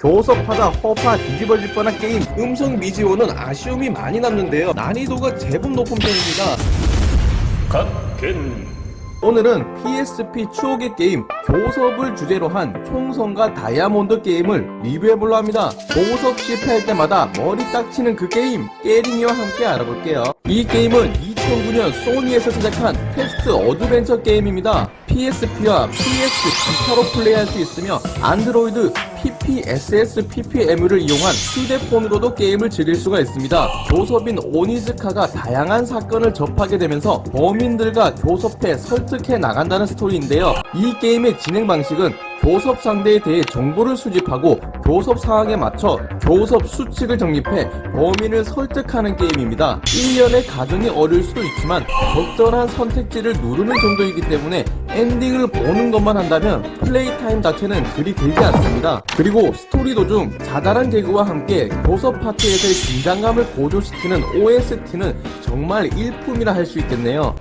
교섭하다 허파 뒤집어질 뻔한 게임 음성 미지오는 아쉬움이 많이 남는데요 난이도가 제법 높은 편입니다 갓겐 오늘은 PSP 추억의 게임 교섭을 주제로 한 총선과 다이아몬드 게임을 리뷰해볼려 합니다. 교섭 실패할 때마다 머리 딱 치는 그 게임 깨링이와 함께 알아볼게요. 이 게임은 2009년 소니에서 제작한 텍스트 어드벤처 게임입니다. PSP와 PS 비타로 플레이할 수 있으며 안드로이드 PPSS PPM을 이용한 휴대폰으로도 게임을 즐길 수가 있습니다. 교섭인 오니즈카가 다양한 사건을 접하게 되면서 범인들과 교섭해 설득해 나간다는 스토리인데요. 이 게임의 진행 방식은 교섭 상대에 대해 정보를 수집하고 교섭 상황에 맞춰 교섭 수칙을 정립해 범인을 설득하는 게임입니다. 1년의 가정이 어려울 수도 있지만 적절한 선택지를 누르는 정도이기 때문에 엔딩을 보는 것만 한다면 플레이 타임 자체는 그리 길지 않습니다. 그리고 스토리 도중 자잘한 개그와 함께 교섭 파트에서의 긴장감을 고조시키는 OST는 정말 일품이라 할 수 있겠네요.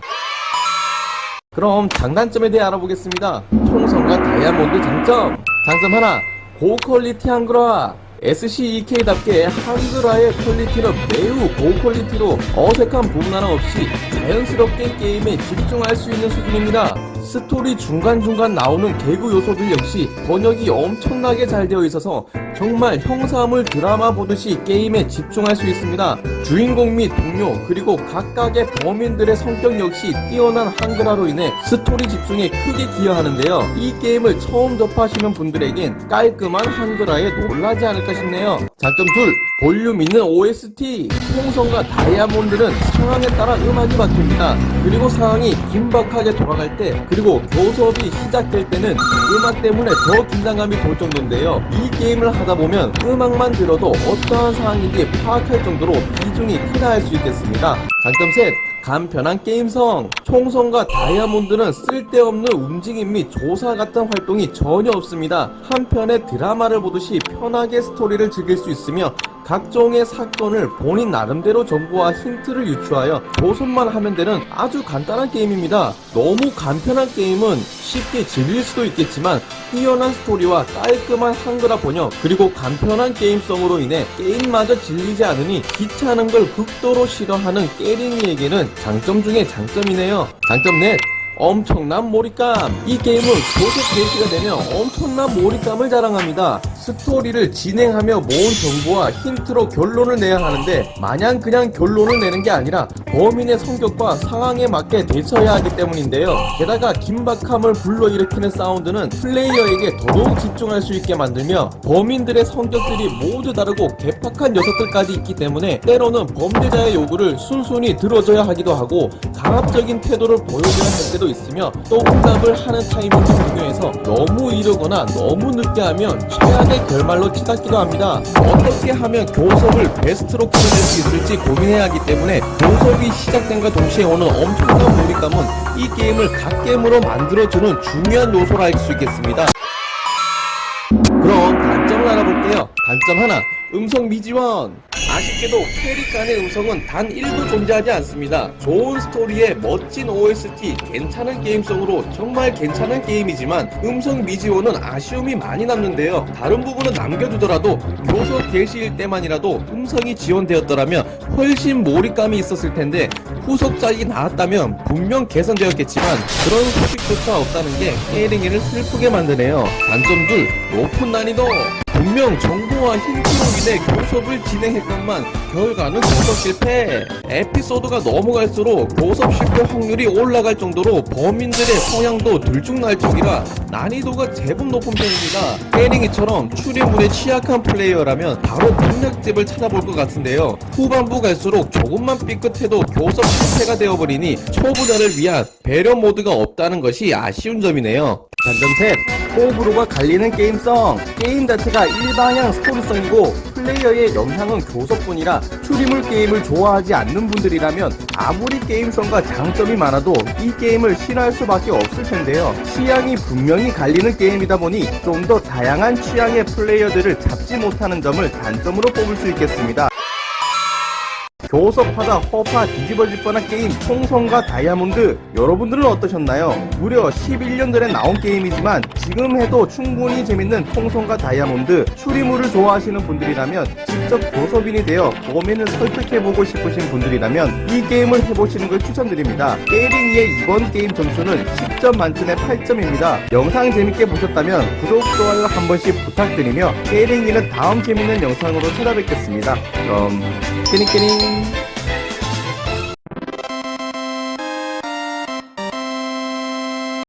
그럼 장단점에 대해 알아보겠습니다. 총선과 다이아몬드 장점. 장점 하나, 고퀄리티 한글화. SCEK답게 한글화의 퀄리티는 매우 고퀄리티로 어색한 부분 하나 없이 자연스럽게 게임에 집중할 수 있는 수준입니다. 스토리 중간중간 나오는 개그 요소들 역시 번역이 엄청나게 잘 되어 있어서 정말 형사물 드라마 보듯이 게임에 집중할 수 있습니다. 주인공 및 동료 그리고 각각의 범인들의 성격 역시 뛰어난 한글화로 인해 스토리 집중에 크게 기여하는데요. 이 게임을 처음 접하시는 분들에겐 깔끔한 한글화에 놀라지 않을까 싶네요. 장점 둘, 볼륨 있는 OST. 총선과 다이아몬드는 상황에 따라 음악이 바뀝니다. 그리고 상황이 긴박하게 돌아갈 때, 그리고 교섭이 시작될 때는 음악 때문에 더 긴장감이 돌 정도인데요. 이 게임을 하다 보면 음악만 들어도 어떠한 상황인지 파악할 정도로 비중이 크다 할 수 있겠습니다. 장점 셋, 간편한 게임성. 총선과 다이아몬드는 쓸데없는 움직임 및 조사 같은 활동이 전혀 없습니다. 한편의 드라마를 보듯이 편하게 스토리를 즐길 수 있으며 각종의 사건을 본인 나름대로 정보와 힌트를 유추하여 조선만 하면 되는 아주 간단한 게임입니다. 너무 간편한 게임은 쉽게 즐길 수도 있겠지만 뛰어난 스토리와 깔끔한 한글화 번역 그리고 간편한 게임성으로 인해 게임마저 질리지 않으니 귀찮은 걸 극도로 싫어하는 깨링이에게는 장점 중에 장점이네요. 장점 넷 엄청난 몰입감. 이 게임은 교섭 게시가 되면 엄청난 몰입감을 자랑합니다. 스토리를 진행하며 모은 정보와 힌트로 결론을 내야 하는데 마냥 그냥 결론을 내는 게 아니라 범인의 성격과 상황에 맞게 대처해야 하기 때문인데요. 게다가 긴박함을 불러일으키는 사운드는 플레이어에게 더더욱 집중할 수 있게 만들며 범인들의 성격들이 모두 다르고 개팍한 녀석들까지 있기 때문에 때로는 범죄자의 요구를 순순히 들어줘야 하기도 하고 강압적인 태도를 보여줘야 할 때도 있으며 또 응답을 하는 타이밍도 중요해서 너무 이르거나 너무 늦게 하면 최악의 결말로 치닫기도 합니다. 어떻게 하면 교섭을 베스트로 끌어낼 수 있을지 고민해야 하기 때문에 교섭이 시작된과 동시에 오는 엄청난 몰입감은 이 게임을 갓게임으로 만들어주는 중요한 요소라 할 수 있겠습니다. 그럼 단점을 알아볼게요. 단점 하나, 음성 미지원. 아쉽게도 캐릭 간의 음성은 단 1도 존재하지 않습니다. 좋은 스토리에 멋진 OST, 괜찮은 게임성으로 정말 괜찮은 게임이지만 음성 미지원은 아쉬움이 많이 남는데요. 다른 부분은 남겨두더라도 교섭 게시일 때만이라도 음성이 지원되었더라면 훨씬 몰입감이 있었을 텐데 후속작이 나왔다면 분명 개선되었겠지만 그런 소식조차 없다는 게 게이링이를 슬프게 만드네요. 단점 둘, 높은 난이도. 분명 정보와 힌트로 인해 교섭을 진행했건만 결과는 교섭 실패. 에피소드가 넘어갈수록 교섭 실패 확률이 올라갈 정도로 범인들의 성향도 들쭉날쭉이라 난이도가 제법 높은 편입니다. 게링이처럼 추리물에 취약한 플레이어라면 바로 공략집을 찾아볼 것 같은데요. 후반부 갈수록 조금만 삐끗해도 교섭 실패가 되어버리니 초보자를 위한 배려 모드가 없다는 것이 아쉬운 점이네요. 단점 셋. 호불호가 갈리는 게임성. 게임 자체가 일방향 스토리성이고 플레이어의 영향은 교섭뿐이라 추리물 게임을 좋아하지 않는 분들이라면 아무리 게임성과 장점이 많아도 이 게임을 싫어할 수밖에 없을 텐데요. 취향이 분명히 갈리는 게임이다 보니 좀 더 다양한 취향의 플레이어들을 잡지 못하는 점을 단점으로 뽑을 수 있겠습니다. 교섭하다 허파 뒤집어질 뻔한 게임 총성과 다이아몬드 여러분들은 어떠셨나요? 무려 11년 전에 나온 게임이지만 지금 해도 충분히 재밌는 총성과 다이아몬드 추리물을 좋아하시는 분들이라면 직접 교섭인이 되어 범인을 설득해보고 싶으신 분들이라면 이 게임을 해보시는 걸 추천드립니다. 게링이의 이번 게임 점수는 10점 만점에 8점입니다. 영상 재밌게 보셨다면 구독, 좋아요 한 번씩 부탁드리며 게링이는 다음 재밌는 영상으로 찾아뵙겠습니다. 그럼 깨닝깨닝